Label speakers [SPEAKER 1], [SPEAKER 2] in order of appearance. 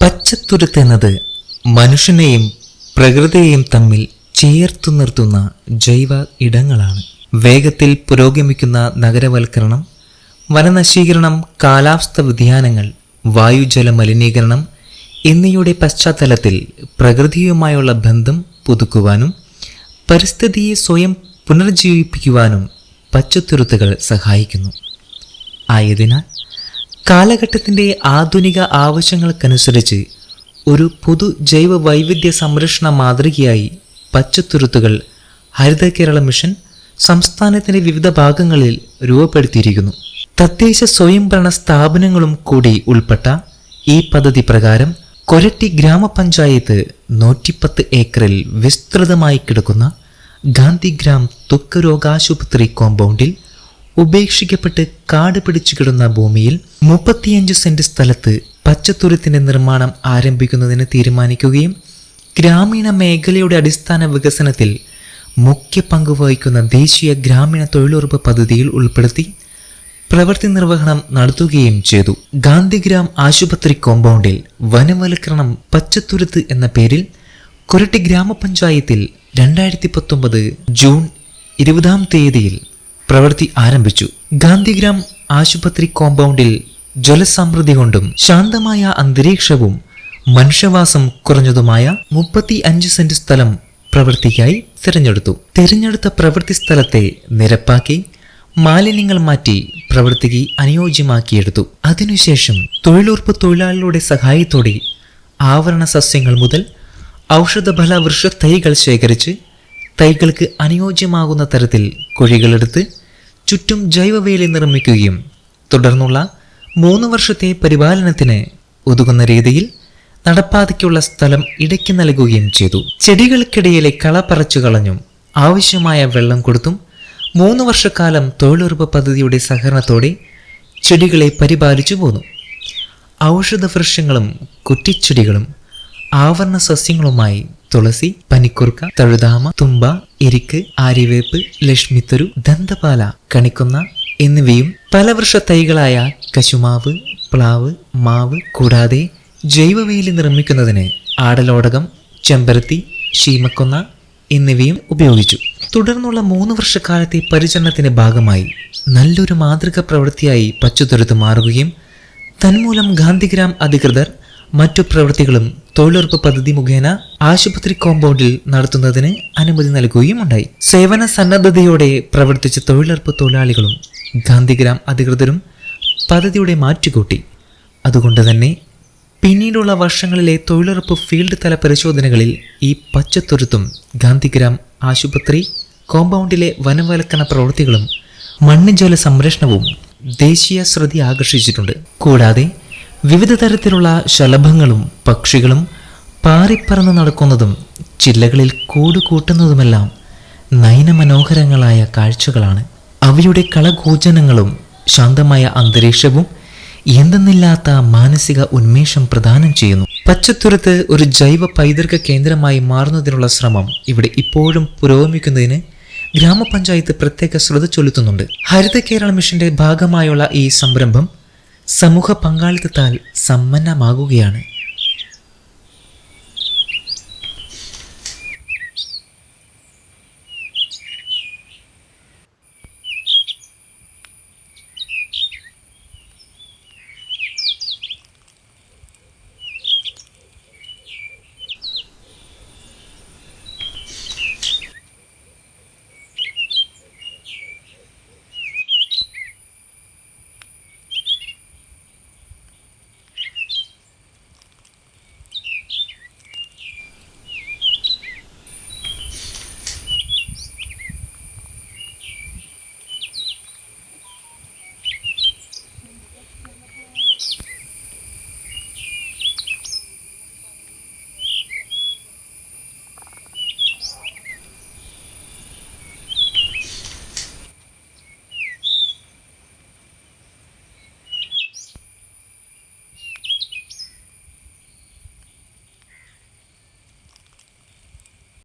[SPEAKER 1] പച്ചത്തുരുത്ത് എന്നത് മനുഷ്യനെയും പ്രകൃതിയെയും തമ്മിൽ ചേർത്തു നിർത്തുന്ന ജൈവ ഇടങ്ങളാണ്. വേഗത്തിൽ പുരോഗമിക്കുന്ന നഗരവൽക്കരണം വനനശീകരണം കാലാവസ്ഥ വ്യതിയാനങ്ങൾ വായുജല മലിനീകരണം എന്നിവയുടെ പശ്ചാത്തലത്തിൽ പ്രകൃതിയുമായുള്ള ബന്ധം പുതുക്കുവാനും പരിസ്ഥിതിയെ സ്വയം പുനർജീവിപ്പിക്കുവാനും പച്ചത്തുരുത്തുകൾ സഹായിക്കുന്നു. ആയതിനാൽ കാലഘട്ടത്തിന്റെ ആധുനിക ആവശ്യങ്ങൾക്കനുസരിച്ച് ഒരു പൊതു ജൈവ വൈവിധ്യ സംരക്ഷണ മാതൃകയായി പച്ചത്തുരുത്തുകൾ ഹരിത കേരള മിഷൻ സംസ്ഥാനത്തിന്റെ വിവിധ ഭാഗങ്ങളിൽ രൂപപ്പെടുത്തിയിരിക്കുന്നു. തദ്ദേശ സ്വയംഭരണ സ്ഥാപനങ്ങളും കൂടി ഉൾപ്പെട്ട ഈ പദ്ധതി പ്രകാരം കൊരട്ടി ഗ്രാമപഞ്ചായത്ത് നൂറ്റിപ്പത്ത് ഏക്കറിൽ വിസ്തൃതമായി കിടക്കുന്ന ഗാന്ധിഗ്രാം തുക്കരോഗാശുപത്രി കോമ്പൗണ്ടിൽ ഉപേക്ഷിക്കപ്പെട്ട് കാട് പിടിച്ചു കിടന്ന ഭൂമിയിൽ മുപ്പത്തിയഞ്ച് സെന്റ് സ്ഥലത്ത് പച്ചത്തുരുത്തിന്റെ നിർമ്മാണം ആരംഭിക്കുന്നതിന് തീരുമാനിക്കുകയും ഗ്രാമീണ മേഖലയുടെ അടിസ്ഥാന വികസനത്തിൽ മുഖ്യ പങ്ക് വഹിക്കുന്ന ദേശീയ ഗ്രാമീണ തൊഴിലുറപ്പ് പദ്ധതിയിൽ ഉൾപ്പെടുത്തി പ്രവൃത്തി നിർവഹണം നടത്തുകയും ചെയ്തു. ഗാന്ധിഗ്രാം ആശുപത്രി കോമ്പൗണ്ടിൽ വനവൽക്കരണം പച്ചത്തുരുത്ത് എന്ന പേരിൽ കൊരട്ടി ഗ്രാമപഞ്ചായത്തിൽ രണ്ടായിരത്തി പത്തൊമ്പത് ജൂൺ ഇരുപതാം തീയതിയിൽ പ്രവൃത്തി ആരംഭിച്ചു. ഗാന്ധിഗ്രാം ആശുപത്രി കോമ്പൗണ്ടിൽ ജലസമൃദ്ധി കൊണ്ടും ശാന്തമായ അന്തരീക്ഷവും മനുഷ്യവാസം കുറഞ്ഞതുമായ മുപ്പത്തി അഞ്ച് സെന്റ് സ്ഥലം പ്രവൃത്തിക്കായി തിരഞ്ഞെടുത്തു. തിരഞ്ഞെടുത്ത പ്രവൃത്തി സ്ഥലത്തെ നിരപ്പാക്കി മാലിന്യങ്ങൾ മാറ്റി പ്രവൃത്തിക്ക് അനുയോജ്യമാക്കിയെടുത്തു. അതിനുശേഷം തൊഴിലുറപ്പ് തൊഴിലാളികളുടെ സഹായത്തോടെ ആവരണ സസ്യങ്ങൾ മുതൽ ഔഷധഫല വൃക്ഷ തൈകൾ ശേഖരിച്ച് തൈകൾക്ക് അനുയോജ്യമാകുന്ന തരത്തിൽ കുഴികളെടുത്ത് ചുറ്റും ജൈവവേലി നിർമ്മിക്കുകയും തുടർന്നുള്ള മൂന്ന് വർഷത്തെ പരിപാലനത്തിന് ഒതുങ്ങുന്ന രീതിയിൽ നടപ്പാതയ്ക്കുള്ള സ്ഥലം ഇടയ്ക്ക് നൽകുകയും ചെയ്തു. ചെടികൾക്കിടയിലെ കള പറിച്ചു കളഞ്ഞും ആവശ്യമായ വെള്ളം കൊടുത്തും മൂന്ന് വർഷക്കാലം തൊഴിലുറപ്പ് പദ്ധതിയുടെ സഹകരണത്തോടെ ചെടികളെ പരിപാലിച്ചു പോന്നു. ഔഷധ വൃക്ഷങ്ങളും കുറ്റിച്ചെടികളും ആവരണ സസ്യങ്ങളുമായി തുളസി പനിക്കുർക്ക തഴുതാമ തുമ്പ എരിക്ക് ആര്യവേപ്പ് ലക്ഷ്മിത്തരു ദന്തപാല കണിക്കുന്ന എന്നിവയും പല വൃക്ഷ തൈകളായ കശുമാവ് പ്ലാവ് മാവ് കൂടാതെ ജൈവവേലി നിർമ്മിക്കുന്നതിന് ആടലോടകം ചെമ്പരത്തി ശീമക്കൊന്ന എന്നിവയും ഉപയോഗിച്ചു. തുടർന്നുള്ള മൂന്ന് വർഷക്കാലത്തെ പരിചരണത്തിന്റെ ഭാഗമായി നല്ലൊരു മാതൃക പ്രവൃത്തിയായി പച്ചത്തുരുത്ത് മാറുകയും തന്മൂലം ഗാന്ധിഗ്രാം അധികൃതർ മറ്റു പ്രവൃത്തികളും തൊഴിലുറപ്പ് പദ്ധതി മുഖേന ആശുപത്രി കോമ്പൗണ്ടിൽ നടത്തുന്നതിന് അനുമതി നൽകുകയും ഉണ്ടായി. സേവന സന്നദ്ധതയോടെ പ്രവർത്തിച്ച തൊഴിലുറപ്പ് തൊഴിലാളികളും ഗാന്ധിഗ്രാം അധികൃതരും പദ്ധതിയുടെ മാറ്റുകൂട്ടി. അതുകൊണ്ട് തന്നെ പിന്നീടുള്ള വർഷങ്ങളിലെ തൊഴിലുറപ്പ് ഫീൽഡ് തല പരിശോധനകളിൽ ഈ പച്ചത്തുരുത്തും ഗാന്ധിഗ്രാം ആശുപത്രി കോമ്പൗണ്ടിലെ വനവൽക്കരണ പ്രവൃത്തികളും മണ്ണ് സംരക്ഷണവും ദേശീയ ശ്രദ്ധ ആകർഷിച്ചിട്ടുണ്ട് കൂടാതെ വിവിധ തരത്തിലുള്ള ശലഭങ്ങളും പക്ഷികളും പാറിപ്പറന്ന് നടക്കുന്നതും ചില്ലകളിൽ കൂട് കൂട്ടുന്നതുമെല്ലാം നയനമനോഹരങ്ങളായ കാഴ്ചകളാണ്. അവയുടെ കളകൂചനങ്ങളും ശാന്തമായ അന്തരീക്ഷവും എന്തെന്നില്ലാത്ത മാനസിക ഉന്മേഷം പ്രദാനം ചെയ്യുന്നു. പച്ചത്തുരത്ത് ഒരു ജൈവ പൈതൃക കേന്ദ്രമായി മാറുന്നതിനുള്ള ശ്രമം ഇവിടെ ഇപ്പോഴും പുരോഗമിക്കുന്നതിന് ഗ്രാമപഞ്ചായത്ത് പ്രത്യേക ശ്രദ്ധ ചൊലുത്തുന്നുണ്ട്. ഹരിത കേരള മിഷന്റെ ഭാഗമായുള്ള ഈ സംരംഭം സമൂഹ പങ്കാളിത്തത്താൽ സമ്പന്നമാകുകയാണ്.